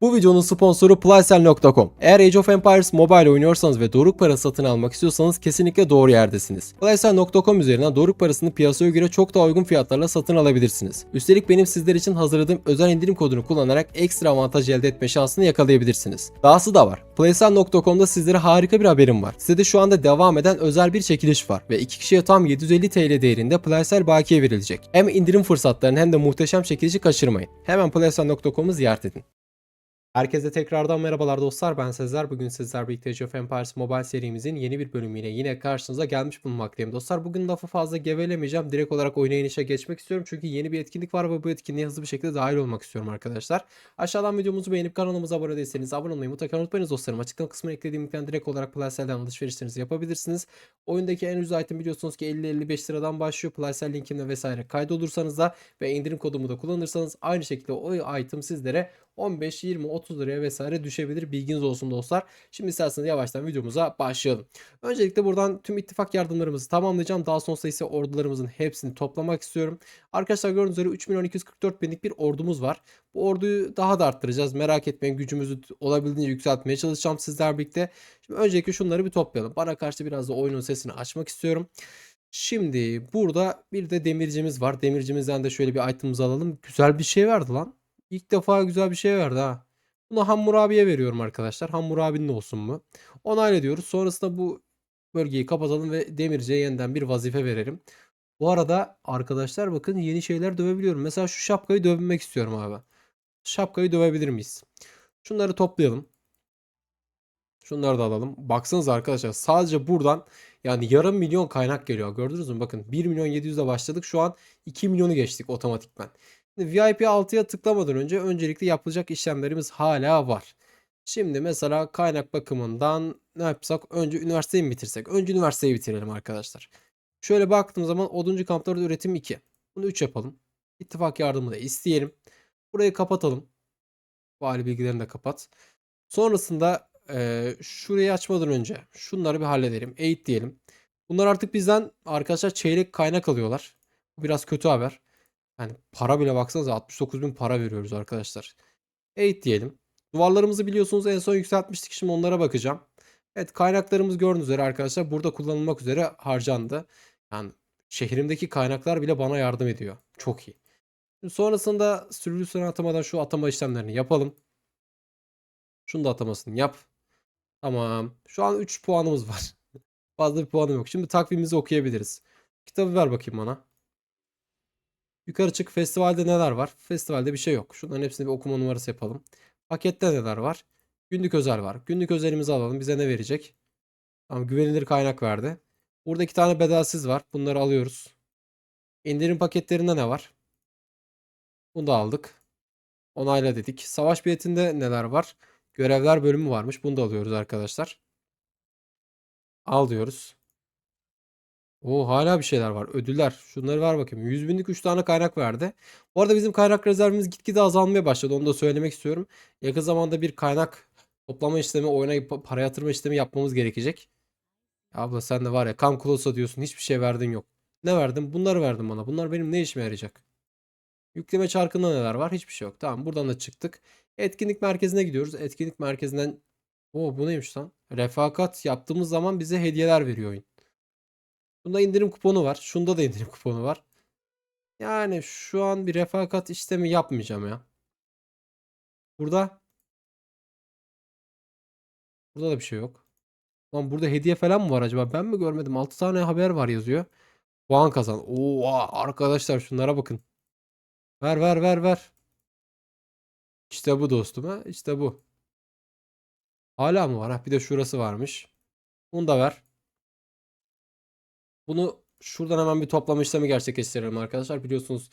Bu videonun sponsoru Playcell.com. Eğer Age of Empires Mobile oynuyorsanız ve Doruk Para satın almak istiyorsanız kesinlikle doğru yerdesiniz. Playcell.com üzerinden Doruk Parasını piyasaya göre çok daha uygun fiyatlarla satın alabilirsiniz. Üstelik benim sizler için hazırladığım özel indirim kodunu kullanarak ekstra avantaj elde etme şansını yakalayabilirsiniz. Dahası da var. Playcell.com'da sizlere harika bir haberim var. Sitede şu anda devam eden özel bir çekiliş var ve iki kişiye tam 750 TL değerinde Playcell bakiye verilecek. Hem indirim fırsatlarını hem de muhteşem çekilişi kaçırmayın. Hemen Playcell.com'u ziyaret edin. Herkese tekrardan merhabalar dostlar ben Sezer. Bugün sizler birlikte Age of Empires Mobile serimizin yeni bir bölümüyle yine karşınıza gelmiş bulunmaktayım dostlar. Bugün lafı fazla gevelemeyeceğim. Direkt olarak oynayışa geçmek istiyorum. Çünkü yeni bir etkinlik var ve bu etkinliğe hızlı bir şekilde dahil olmak istiyorum arkadaşlar. Aşağıdan videomuzu beğenip kanalımıza abone değilseniz abone olmayı mutlaka unutmayınız dostlarım. Açıklama kısmına eklediğim linkten direkt olarak Playcell'den alışverişlerinizi yapabilirsiniz. Oyundaki en ucuz item biliyorsunuz ki 50-55 liradan başlıyor. Playcell linkimle vesaire kaydolursanız da ve indirim kodumu da kullanırsanız aynı şekilde o item sizlere 15, 20, 30 liraya vesaire düşebilir. Bilginiz olsun dostlar. Şimdi isterseniz yavaştan videomuza başlayalım. Öncelikle buradan tüm ittifak yardımlarımızı tamamlayacağım. Daha sonrasında ise ordularımızın hepsini toplamak istiyorum. Arkadaşlar gördüğünüz üzere 3 milyon 244 binlik bir ordumuz var. Bu orduyu daha da arttıracağız. Merak etmeyin gücümüzü olabildiğince yükseltmeye çalışacağım sizler birlikte. Şimdi öncelikle şunları bir toplayalım. Bana karşı biraz da oyunun sesini açmak istiyorum. Şimdi burada bir de demircimiz var. Demircimizden de şöyle bir itemimizi alalım. Güzel bir şey verdi lan. İlk defa güzel bir şey verdi ha. Bunu Hammurabi'ye veriyorum arkadaşlar. Hammurabi'nin olsun mu? Onayla diyoruz. Sonrasında bu bölgeyi kapatalım ve demirciye yeniden bir vazife verelim. Bu arada arkadaşlar bakın yeni şeyler dövebiliyorum. Mesela şu şapkayı dövmek istiyorum abi. Şapkayı dövebilir miyiz? Şunları toplayalım. Şunları da alalım. Baksanıza arkadaşlar sadece buradan yani yarım milyon kaynak geliyor. Gördünüz mü? Bakın 1 milyon 700 ile başladık. Şu an 2 milyonu geçtik otomatikman. VIP 6'ya tıklamadan önce öncelikle yapılacak işlemlerimiz hala var. Şimdi mesela kaynak bakımından ne yapsak? Önce üniversiteyi mi bitirsek? Önce üniversiteyi bitirelim arkadaşlar. Şöyle baktığım zaman oduncu kamplarda üretim 2. Bunu 3 yapalım. İttifak yardımı da isteyelim. Burayı kapatalım. Vali bilgilerini de kapat. Sonrasında eee şurayı açmadan önce şunları bir halledelim. Eğit diyelim. Bunlar artık bizden arkadaşlar çeyrek kaynak alıyorlar. Bu biraz kötü haber. Yani para bile baksanıza 69 bin para veriyoruz arkadaşlar. Eğit diyelim. Duvarlarımızı biliyorsunuz en son yükseltmiştik. Şimdi onlara bakacağım. Evet kaynaklarımız gördüğünüz üzere arkadaşlar burada kullanılmak üzere harcandı. Yani şehrimdeki kaynaklar bile bana yardım ediyor. Çok iyi. Şimdi sonrasında sürülüsüne atamadan şu atama işlemlerini yapalım. Şunu da atamasını yap. Tamam. Şu an 3 puanımız var. Fazla bir puanım yok. Şimdi takvimimizi okuyabiliriz. Kitabı ver bakayım bana. Yukarı çık. Festivalde neler var? Festivalde bir şey yok. Şunların hepsini bir okuma numarası yapalım. Pakette neler var? Günlük özel var. Günlük özelimizi alalım. Bize ne verecek? Tamam güvenilir kaynak verdi. Burada iki tane bedelsiz var. Bunları alıyoruz. İndirim paketlerinde ne var? Bunu da aldık. Onayla dedik. Savaş biletinde neler var? Görevler bölümü varmış. Bunu da alıyoruz arkadaşlar. Al diyoruz. O hala bir şeyler var. Ödüller. Şunları ver bakayım. 100 binlik 3 tane kaynak verdi. Bu arada bizim kaynak rezervimiz gitgide azalmaya başladı. Onu da söylemek istiyorum. Yakın zamanda bir kaynak toplama işlemi, oyuna pa- para yatırma işlemi yapmamız gerekecek. Abla sen de var ya kam klosa diyorsun. Hiçbir şey verdin yok. Ne verdin? Bunları verdin bana. Bunlar benim ne işime yarayacak? Yükleme çarkında neler var? Hiçbir şey yok. Tamam buradan da çıktık. Etkinlik merkezine gidiyoruz. Etkinlik merkezinden... Oo bu neymiş lan? Refakat yaptığımız zaman bize hediyeler veriyor oyun. Bunda indirim kuponu var. Şunda da indirim kuponu var. Yani şu an bir refakat işlemi yapmayacağım ya. Burada. Burada da bir şey yok. Lan burada hediye falan mı var acaba? Ben mi görmedim? 6 tane haber var yazıyor. Puan kazan. Oo arkadaşlar şunlara bakın. Ver ver ver ver. İşte bu dostum ha. İşte bu. Hala mı var? Ha, bir de şurası varmış. Bunu da ver. Bunu şuradan hemen bir toplama işlemi gerçekleştirelim arkadaşlar. Biliyorsunuz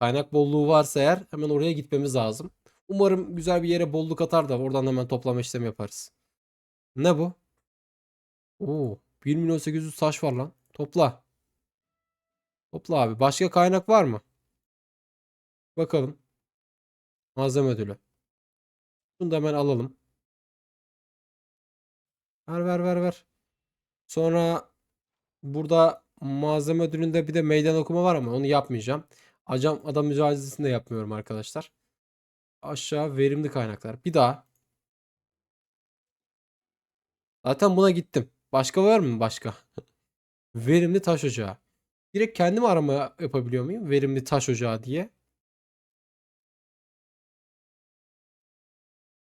kaynak bolluğu varsa eğer hemen oraya gitmemiz lazım. Umarım güzel bir yere bolluk atar da oradan hemen toplama işlemi yaparız. Ne bu? Oo, 1 milyon 800 taş var lan. Topla. Topla abi. Başka kaynak var mı? Bakalım. Malzeme ödülü. Bunu da hemen alalım. Ver ver ver ver. Sonra burada malzeme ödülünde bir de meydan okuma var ama onu yapmayacağım. Acam adam mücadelesini de yapmıyorum arkadaşlar. Aşağı verimli kaynaklar. Bir daha. Zaten buna gittim. Başka var mı başka? Verimli taş ocağı. Direkt kendim arama yapabiliyor muyum? Verimli taş ocağı diye.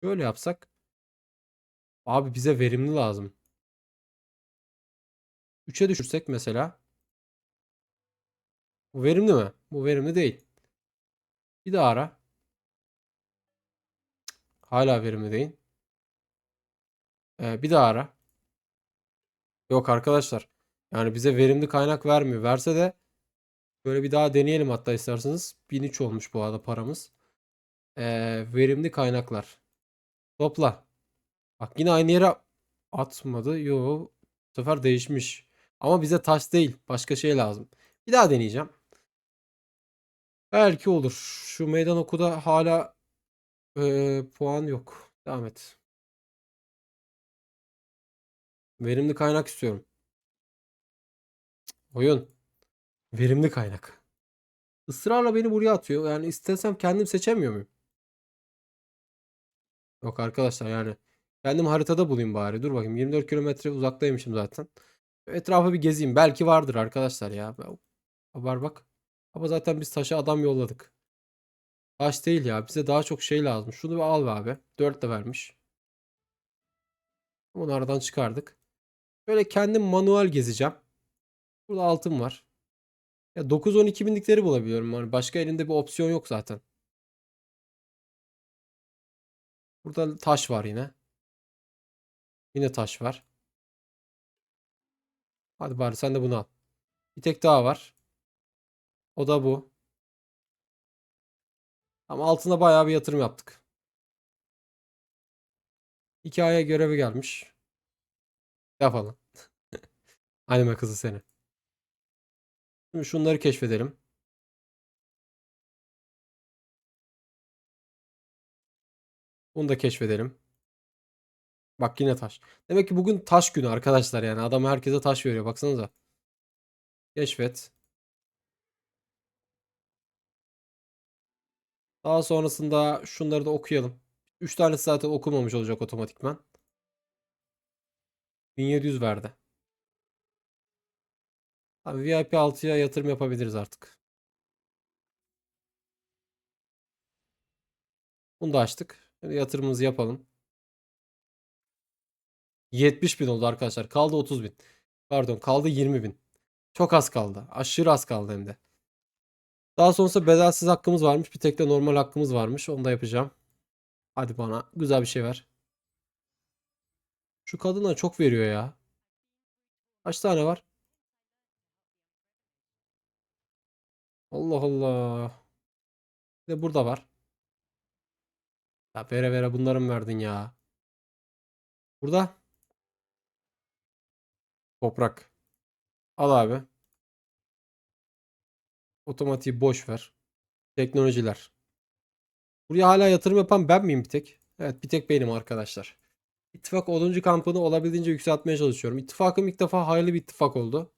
Böyle yapsak. Abi bize verimli lazım. 3'e düşürsek mesela. Bu verimli mi? Bu verimli değil. Bir daha ara. Hala verimli değil. Ee, bir daha ara. Yok arkadaşlar. Yani bize verimli kaynak vermiyor. Verse de böyle bir daha deneyelim hatta isterseniz. 1003 olmuş bu arada paramız. Ee, verimli kaynaklar. Topla. Bak yine aynı yere atmadı. Yo, bu sefer değişmiş. Ama bize taş değil. Başka şey lazım. Bir daha deneyeceğim. Belki olur. Şu meydan okuda hala ee, puan yok. Devam et. Verimli kaynak istiyorum. Oyun. Verimli kaynak. Israrla beni buraya atıyor. Yani istesem kendim seçemiyor muyum? Yok arkadaşlar yani. Kendim haritada bulayım bari. Dur bakayım 24 kilometre uzaktaymışım zaten. Etrafı bir gezeyim. Belki vardır arkadaşlar ya. Haber bak. Ama zaten biz taşa adam yolladık. Taş değil ya. Bize daha çok şey lazım. Şunu bir al be abi. 4 de vermiş. Onu aradan çıkardık. Böyle kendim manuel gezeceğim. Burada altın var. Ya 9-12 binlikleri bulabiliyorum. Yani başka elinde bir opsiyon yok zaten. Burada taş var yine. Yine taş var. Hadi bari sen de bunu al. Bir tek daha var. O da bu. Ama altına bayağı bir yatırım yaptık. Hikaye görevi gelmiş. Yapalım. Anime kızı seni. Şimdi şunları keşfedelim. Bunu da keşfedelim. Bak yine taş. Demek ki bugün taş günü arkadaşlar yani. Adam herkese taş veriyor. Baksanıza. Keşfet. Daha sonrasında şunları da okuyalım. 3 tanesi zaten okunmamış olacak otomatikman. 1700 verdi. Abi VIP 6'ya yatırım yapabiliriz artık. Bunu da açtık. Şimdi yatırımımızı yapalım. 70 bin oldu arkadaşlar. Kaldı 30 bin. Pardon kaldı 20 bin. Çok az kaldı. Aşırı az kaldı hem de. Daha sonrasında bedelsiz hakkımız varmış. Bir tek de normal hakkımız varmış. Onu da yapacağım. Hadi bana güzel bir şey ver. Şu kadına çok veriyor ya. Kaç tane var? Allah Allah. Bir de burada var. Ya vere vere bunları mı verdin ya? Burada. Toprak. Al abi. Otomatiği boş ver. Teknolojiler. Buraya hala yatırım yapan ben miyim bir tek? Evet bir tek benim arkadaşlar. İttifak 10. kampını olabildiğince yükseltmeye çalışıyorum. İttifakım ilk defa hayırlı bir ittifak oldu.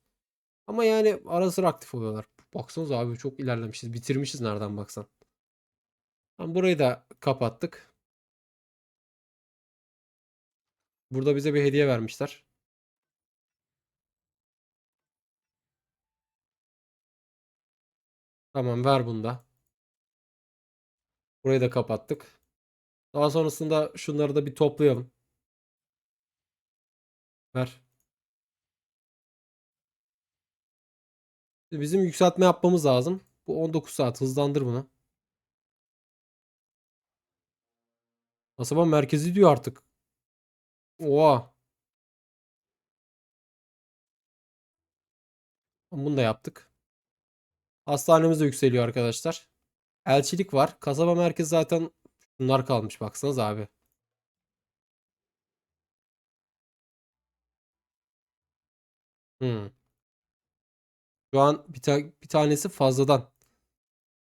Ama yani ara sıra aktif oluyorlar. Baksanıza abi çok ilerlemişiz. Bitirmişiz nereden baksan. Tamam, burayı da kapattık. Burada bize bir hediye vermişler. Tamam ver bunu da. Burayı da kapattık. Daha sonrasında şunları da bir toplayalım. Ver. Bizim yükseltme yapmamız lazım. Bu 19 saat hızlandır bunu. Kasaba merkezi diyor artık. Oha. Bunu da yaptık. Hastanemiz de yükseliyor arkadaşlar. Elçilik var. Kasaba merkezi zaten bunlar kalmış. Baksanız abi. Hmm. Şu an bir, ta bir tanesi fazladan.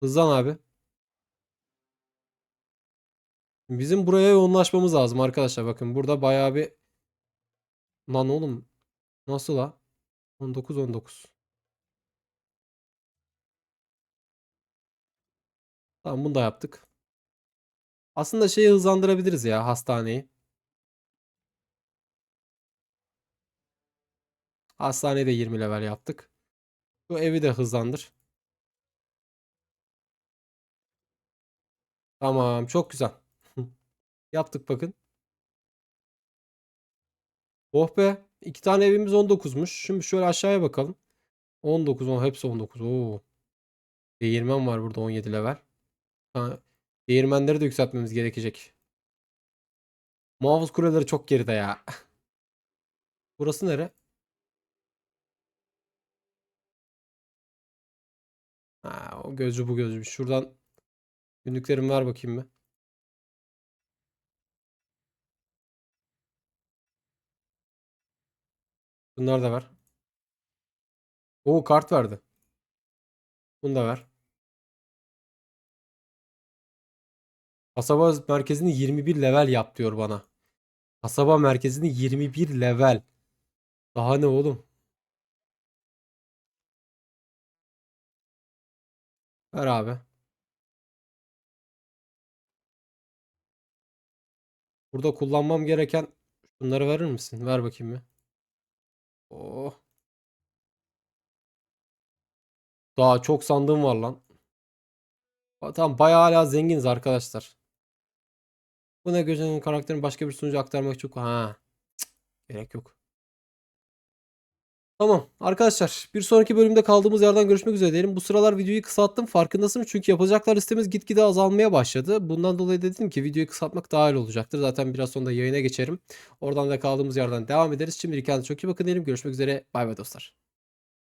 Hızlan abi. Bizim buraya yoğunlaşmamız lazım arkadaşlar. Bakın burada bayağı bir Lan oğlum nasıl la? 19 Tamam bunu da yaptık. Aslında şeyi hızlandırabiliriz ya hastaneyi. Hastaneyi de 20 level yaptık. Bu evi de hızlandır. Tamam çok güzel. Yaptık bakın. Oh be. iki tane evimiz 19'muş. Şimdi şöyle aşağıya bakalım. 19 on hepsi 19. Oo. Değirmen var burada 17 level. Ha, değirmenleri de yükseltmemiz gerekecek. Muhafız kuleleri çok geride ya. Burası nere? Ha, o gözcü bu gözcü. Şuradan günlüklerimi ver bakayım mı? Bunlar da ver. Oo kart verdi. Bunu da ver. Kasaba merkezini 21 level yap diyor bana. Kasaba merkezini 21 level. Daha ne oğlum? Ver abi. Burada kullanmam gereken şunları verir misin? Ver bakayım bir. Oh. Daha çok sandığım var lan. Tamam bayağı hala zenginiz arkadaşlar. Bu ne gözünün karakterini başka bir sunucu aktarmak çok ha. Gerek yok. Tamam arkadaşlar bir sonraki bölümde kaldığımız yerden görüşmek üzere diyelim. Bu sıralar videoyu kısalttım farkındasın çünkü yapacaklar listemiz gitgide azalmaya başladı. Bundan dolayı dedim ki videoyu kısaltmak daha iyi olacaktır. Zaten biraz sonra yayına geçerim. Oradan da kaldığımız yerden devam ederiz. Şimdilik kendinize çok iyi bakın diyelim. Görüşmek üzere. Bay bay dostlar.